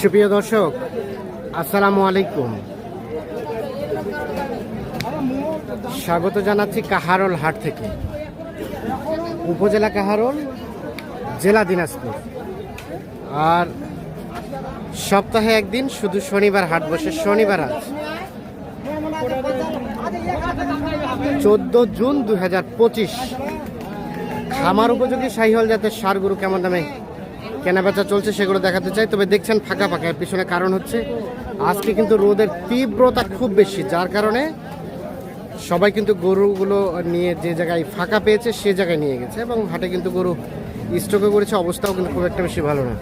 সুপ্রিয় দর্শক, আসসালামু আলাইকুম। স্বাগত জানাচ্ছি কাহারল হাট থেকে। উপজেলা কাহারল, জেলা দিনাজপুর। আর সপ্তাহে একদিন, শুধু শনিবার হাট বসে, শনিবার আজ। চোদ্দ জুন দু হাজার পঁচিশ। খামার উপযোগী শাহিহল জাতের সার গরু কেমন দামে কেনাবেচা চলছে সেগুলো দেখাতে চাই। তবে দেখছেন ফাঁকা ফাঁকা এর পিছনে কারণ হচ্ছে আজকে কিন্তু রোদের তীব্রতা খুব বেশি যার কারণে সবাই কিন্তু গরুগুলো নিয়ে যে জায়গায় ফাঁকা পেয়েছে সে জায়গায় নিয়ে গেছে এবং হাটে কিন্তু গরু স্টকে করেছে অবস্থাও কিন্তু খুব একটা বেশি ভালো না।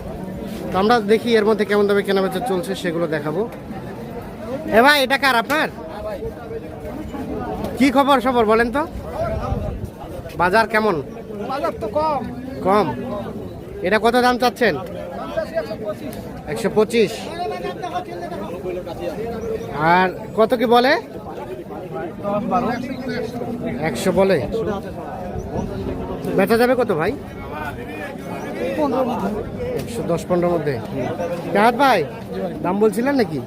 তো আমরা দেখি এর মধ্যে কেমন দামে কেনাবেচা চলছে সেগুলো দেখাবো। এ ভাই এটা কার আপনার? কি খবর সবর বলেন তো। বাজার কেমন? বাজার তো কম। কম? এটা কত দাম চাচ্ছেন? একশো পঁচিশ। আর কত কি বলে? একশো বলে। বেচা যাবে কত ভাই? একশো দশ পনেরোর মধ্যে। কাহাত ভাই, দাম বলছিলেন নাকি?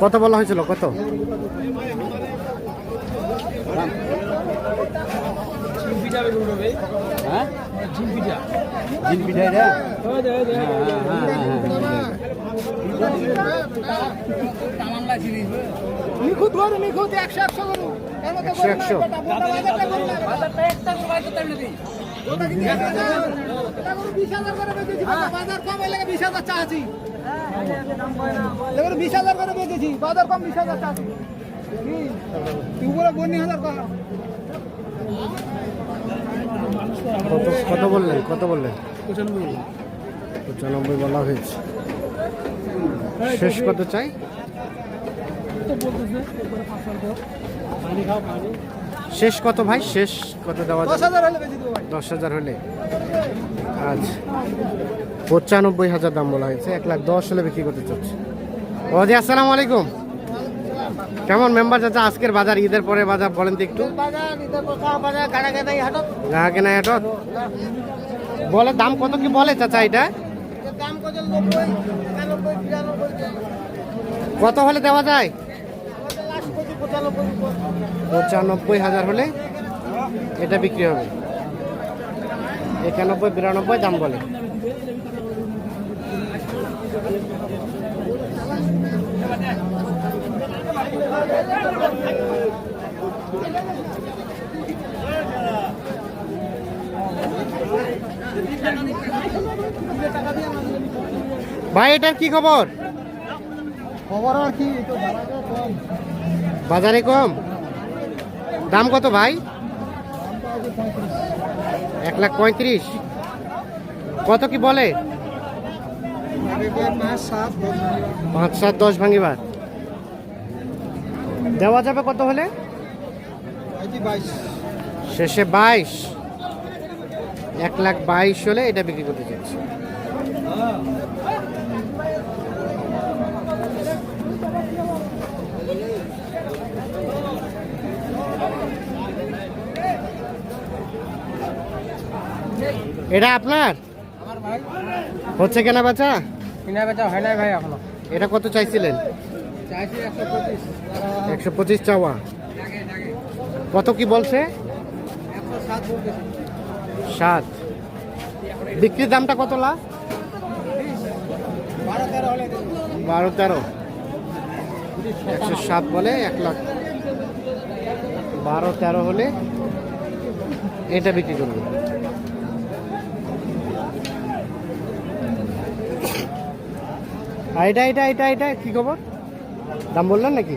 কত বলা হয়েছিল? কত? এটা? হ্যাঁ নিখুঁত নিখুঁত একশো একশো একশো, একশো। বিশ হাজার করে বেচেছি, বাজার কম বিশ হাজার উপরে হাজার কত কত বললেন? কত বললেন? পঁচানব্বই বলা হয়েছে। শেষ কত চাই? শেষ কত ভাই? শেষ কত দেওয়া দশ হাজার হলে বেচে দশ হাজার হলে। আচ্ছা। পঁচানব্বই হাজার দাম বলা হয়েছে এক লাখ দশ হলে বিক্রি করতে চাচ্ছে। ওজি আসসালামু আলাইকুম। কেমন মেম্বার চাচা? আজকের বাজার ঈদের পরে বাজার বলেন তো একটু। হাটত। বলে দাম কত কি বলে চাচা এটা? কত হলে দেওয়া যায়? পঁচানব্বই হাজার হলে এটা বিক্রি হবে। একানব্বই, বিরানব্বই দাম বলে। ভাই, এটার কি খবর? খবর আর কি বাজারে কম? দাম কত ভাই? এক লাখ পঁয়ত্রিশ। কত কি বলে? পাঁচ, সাত, দশ ভাঙিবার। দেওয়া যাবে কত হলে? শেষে বাইশ। এক লাখ বাইশ হলে এটা বিক্রি করতে চাচ্ছি এটা আপনার? হচ্ছে কেনা বেচা? কিনা বেচা হয় নাই ভাই এখনও। এটা কত চাইছিলেন? একশো পঁচিশ। চাওয়া। কত কি বলছে? সাত বিক্রির দামটা কত তেরো বারো তেরো। একশো সাত বলে এক লাখ। বারো তেরো হলে এটা বিক্রি করবে। আর এটা এটা এটা এটা কি খবর? দাম বললেন নাকি?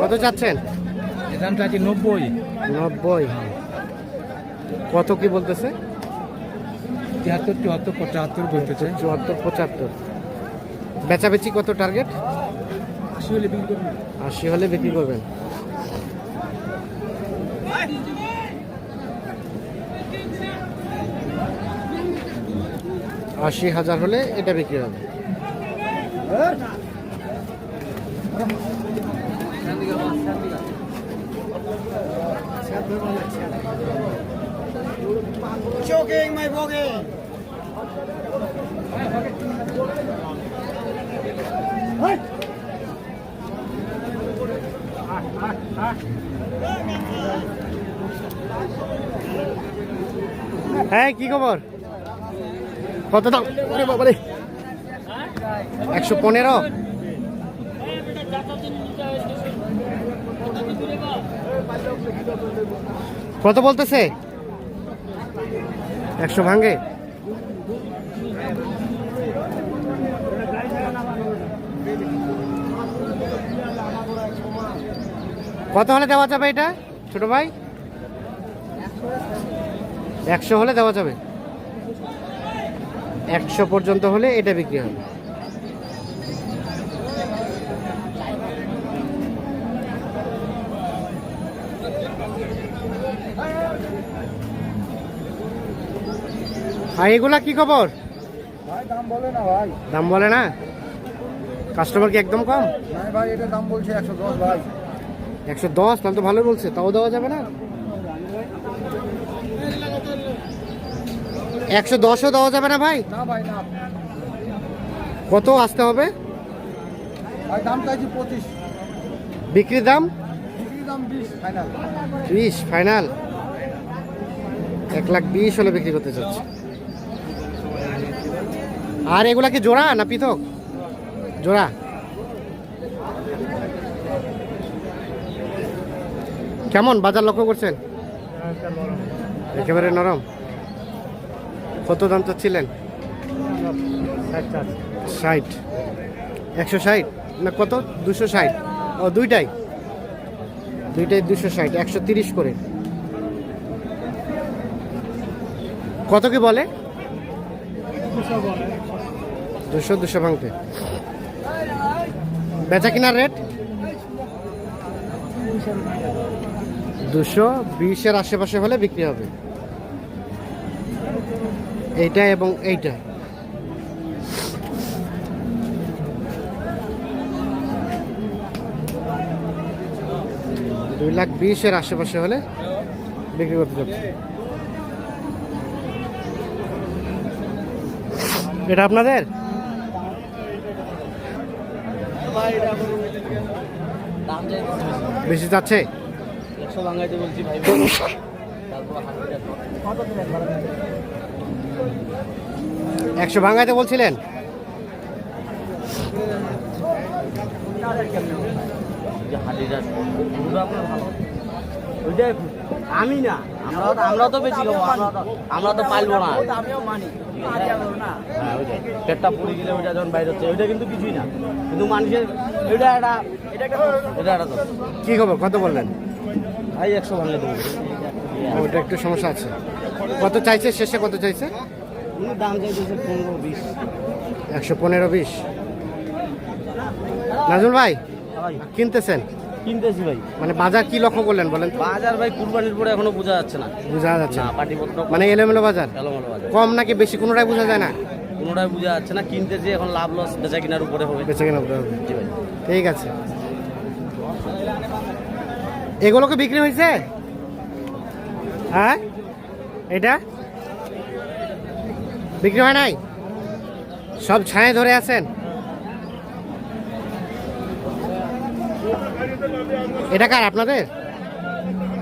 কত চাচ্ছেন? দাম চাচ্ছি নব্বই। নব্বই কত কি বলতেছে? তিয়াত্তর চুয়াত্তর পঁচাত্তর বলতেছে। চুয়াত্তর পঁচাত্তর। বেচাবেচি কত টার্গেট আশি হলে বিক্রি করবি আশি হলে বিক্রি করবেন। আশি হাজার হলে এটা বিক্রি হবে Choking my bogey. হ্যাঁ কি খবর কত দাম বাবারে। একশো পনেরো? কত বলতেছে? একশো ভাঙ্গে কত হলে দেওয়া যাবে এটা, ছোট ভাই? একশো হলে দেওয়া যাবে। একশো পর্যন্ত হলে এটা বিক্রি হবে। আর এগুলা কি খবর? দাম বলে না ভাই। কাস্টমার কি একদম কম? ভাই এটা দাম বলছে একশো দশ ভাই। একশো দশ? তাহলে তো ভালো বলছে তাও দেওয়া যাবে না? একশো দশও দেওয়া যাবে না ভাই? কত আসতে হবে? বিক্রির দাম? বিশ ফাইনাল। এক লাখ বিশ হলে বিক্রি করতে চাচ্ছে। আর এগুলা কি জোড়া না পৃথক? জোড়া। কেমন? বাজার লক্ষ্য করছেন? একেবারে নরম। কত দাম চাচ্ছিলেন? ষাট। একশো ষাট? না, কত? দুশো ষাট। ও, দুইটাই? দুইটাই দুশো ষাট, একশো তিরিশ করে। কত কি বলে? দুশো দুশো ভাঙতে। বেচা কিনার রেট? দুশো, বিশের আশেপাশে হলে বিক্রি হবে। এইটা এবং এইটা। দুই লাখ বিশের আশেপাশে হলে বিক্রি করতে যাচ্ছে। এটা আপনাদের? বেশি যাচ্ছে? একশো বাঙাইতে বলছি ভাই। একশো ভাঙাইতে বলছিলেন? আমি না আমরা আমরা তো বেশি খাব আমরা তো পাইলবো না। হ্যাঁ। পেটটা পুড়ে গেলে ওইটা যখন বাইরে হচ্ছে ওইটা কিন্তু কিছুই না। কিন্তু মানুষের ওইটা একটা এটা একটা। কি খবর? কত বললেন? ভাই একশো ভাঙে দেবো। ওটা একটু সমস্যা আছে। কত চাইছে? শেষে কত চাইছে? দাম পনেরো বিশ। একশো পনেরো বিশ। নাজুল ভাই কিনতেছেন? কিনতেছি ভাই। মানে বাজার কি লক্ষ্য করলেন বলেন বাজার ভাই কুরবানির পরে এখনও বোঝা যাচ্ছে না। বোঝা যাচ্ছে না। পাটিপত্র মানে এলোমেলো বাজার? এলোমেলো বাজার। কম নাকি বেশি? কোনোটাই বোঝা যায় না। কোনোটাই বোঝা যাচ্ছে না। কিনতেছি এখন লাভ লস বেচা কিনার উপরে হবে। বেঁচে কেনা হবে। ঠিক আছে। এগুলোকে বিক্রি হয়েছে? হ্যাঁ? এটা বিক্রি হয় নাই? সব ছায়ে ধরে আছেন? এটা কার, আপনাদের?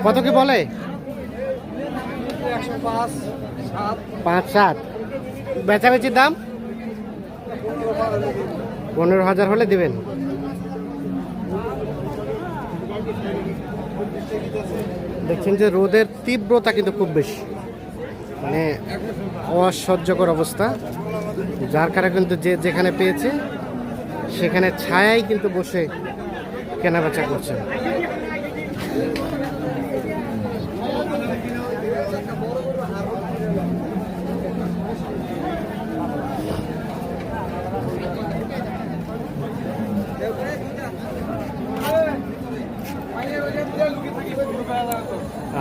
কত কি বলে? পাঁচ সাত। বেচাবেচির দাম? পনেরো হাজার হলে দিবেন। দেখছেন যে রোদের তীব্রতা কিন্তু খুব বেশি। মানে অসহ্যকর অবস্থা। যার কারণে কিন্তু যে যেখানে পেয়েছে, সেখানে ছায়াই কিন্তু বসে কেনাবেচা করছে।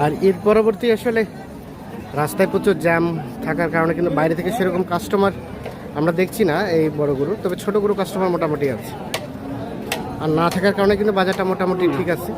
আর ঈদ পরবর্তী আসলে রাস্তায় প্রচুর জ্যাম থাকার কারণে কিন্তু বাইরে থেকে সেরকম কাস্টমার আমরা দেখছি না এই বড় গরু, তবে ছোট গরু কাস্টমার মোটামুটি আছে। আর না থাকার কারণে কিন্তু বাজারটা মোটামুটি ঠিক আছে।